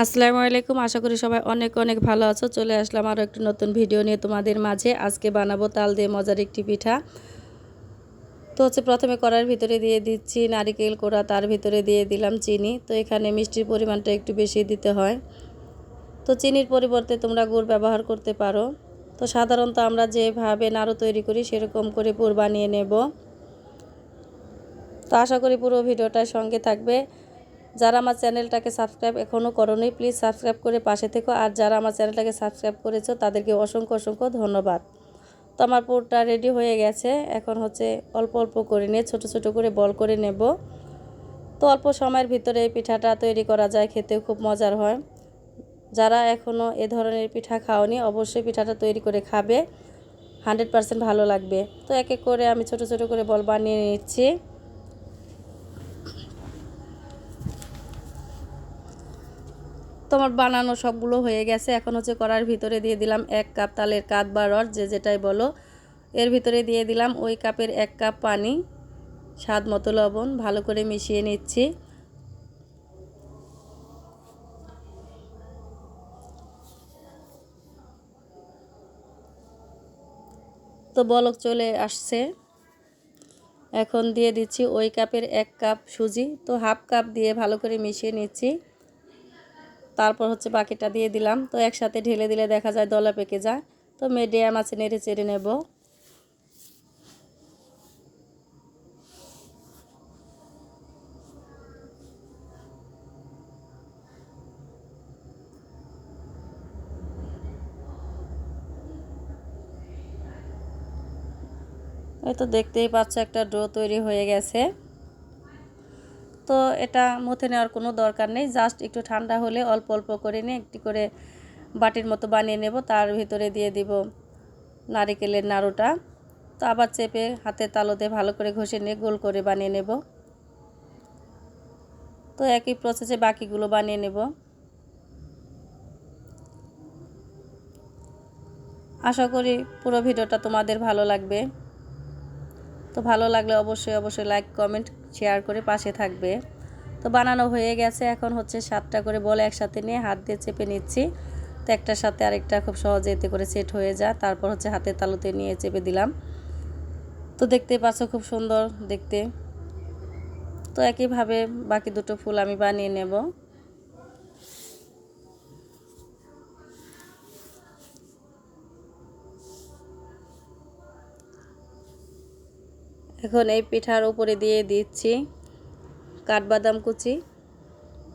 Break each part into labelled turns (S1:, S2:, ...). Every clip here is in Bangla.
S1: আসসালামু আলাইকুম। আশা করি সবাই অনেক অনেক ভালো আছো। চলে আসলাম আরও একটি নতুন ভিডিও নিয়ে তোমাদের মাঝে। আজকে বানাবো তাল দিয়ে মজার একটি পিঠা। তো হচ্ছে প্রথমে কড়ার ভিতরে দিয়ে দিচ্ছি নারিকেল কোড়া, তার ভিতরে দিয়ে দিলাম চিনি। তো এখানে মিষ্টির পরিমাণটা একটু বেশি দিতে হয়। তো চিনির পরিবর্তে তোমরা গুড় ব্যবহার করতে পারো। তো সাধারণত আমরা যেভাবে নাড়ু তৈরি করি, সেরকম করে পুর বানিয়ে নেব। তো আশা করি পুরো ভিডিওটার সঙ্গে থাকবে। যারা আমার চ্যানেলটাকে সাবস্ক্রাইব এখনও করোনি প্লিজ সাবস্ক্রাইব করে পাশে থেকো। আর যারা আমার চ্যানেলটাকে সাবস্ক্রাইব করেছ, তাদেরকে অসংখ্য অসংখ্য ধন্যবাদ। তো আমার পুরটা রেডি হয়ে গেছে। এখন হচ্ছে অল্প অল্প করে নিয়ে ছোটো ছোটো করে বল করে নেব। তো অল্প সময়ের ভিতরে এই পিঠাটা তৈরি করা যায়, খেতেও খুব মজার হয়। যারা এখনও এ ধরনের পিঠা খাওনি, অবশ্যই পিঠাটা তৈরি করে খাবে। হান্ড্রেড পারসেন্ট ভালো লাগবে। তো এক এক করে আমি ছোট ছোট করে বল বানিয়ে নিচ্ছি। তোমার বানানো সবগুলো হয়ে গেছে। এখন হচ্ছে কড়ার ভিতরে দিয়ে দিলাম এক কাপ তালের কাত বা রস, যে যেটাই বলো। এর ভিতরে দিয়ে দিলাম ওই কাপের এক কাপ পানি, স্বাদ মতো লবণ, ভালো করে মিশিয়ে নিচ্ছি। তো বলক চলে আসছে। এখন দিয়ে দিচ্ছি ওই কাপের এক কাপ সুজি। তো হাফ কাপ দিয়ে ভালো করে মিশিয়ে নিচ্ছি। তারপর হচ্ছে বাকিটা দিয়ে দিলাম। তো একসাথে ঢেলে দিলে দেখা যায় দলা পেকে যায়। তো মিডিয়াম আছে, নেড়ে চেড়ে নেব। এই তো দেখতেই পাচ্ছ একটা ড্রো তৈরি হয়ে গেছে। তো এটা মুথে নেওয়ার কোনো দরকার নেই। জাস্ট একটু ঠান্ডা হলে অল্প অল্প করে নিয়ে একটি করে বাটির মতো বানিয়ে নেব। তার ভিতরে দিয়ে দিব নারিকেলের নাড়ুটা। তো আবার চেপে হাতে তালোতে ভালো করে ঘষে নিয়ে গোল করে বানিয়ে নেব। তো একই প্রসেসে বাকিগুলো বানিয়ে নেব। আশা করি পুরো ভিডিওটা তোমাদের ভালো লাগবে। তো ভালো লাগলে অবশ্যই অবশ্যই লাইক কমেন্ট শেয়ার করে পাশে থাকবে। তো বানানো হয়ে গেছে, এখন হচ্ছে সাতটা করে বলে একসাথে নিয়ে হাত দিয়ে চেপে নিচ্ছি। তো একটার সাথে আরেকটা খুব সহজে এতে করে সেট হয়ে যায় তারপর হচ্ছে হাতের তালুতে নিয়ে চেপে দিলাম। তো দেখতে পাচ্ছ খুব সুন্দর দেখতে। তো একইভাবে বাকি দুটো ফুল আমি বানিয়ে নেব। এখন এই পিঠার উপরে দিয়ে দিচ্ছি কাঠবাদাম কুচি।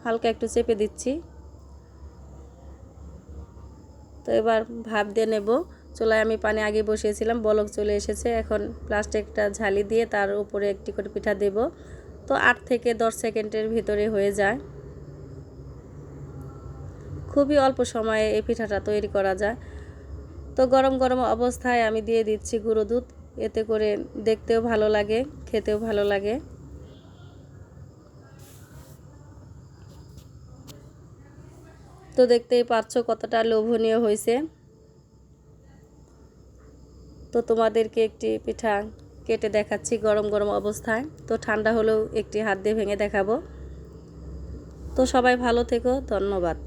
S1: হালকা একটু চেপে দিচ্ছি। তো এবার ভাপ দিয়ে নেব। চুলায় আমি পানি আগে বসিয়েছিলাম, বলক চলে এসেছে। এখন প্লাস্টিকটা ঝালি দিয়ে তার উপরে একটি করে পিঠা দেব। তো আট থেকে দশ সেকেন্ডের ভিতরে হয়ে যায়। খুবই অল্প সময়ে এই পিঠাটা তৈরি করা যায়। তো গরম গরম অবস্থায় আমি দিয়ে দিচ্ছি গুঁড়ো দুধ। এতে করে দেখতেও ভালো লাগে, খেতেও ভালো লাগে। তো দেখতেই পাচ্ছ কতটা লোভনীয় হয়েছে। তো তোমাদেরকে একটি পিঠা কেটে দেখাচ্ছি গরম গরম অবস্থায়। তো ঠান্ডা হলেও একটি হাত দিয়ে ভেঙে দেখাবো। তো সবাই ভালো থেকো, ধন্যবাদ।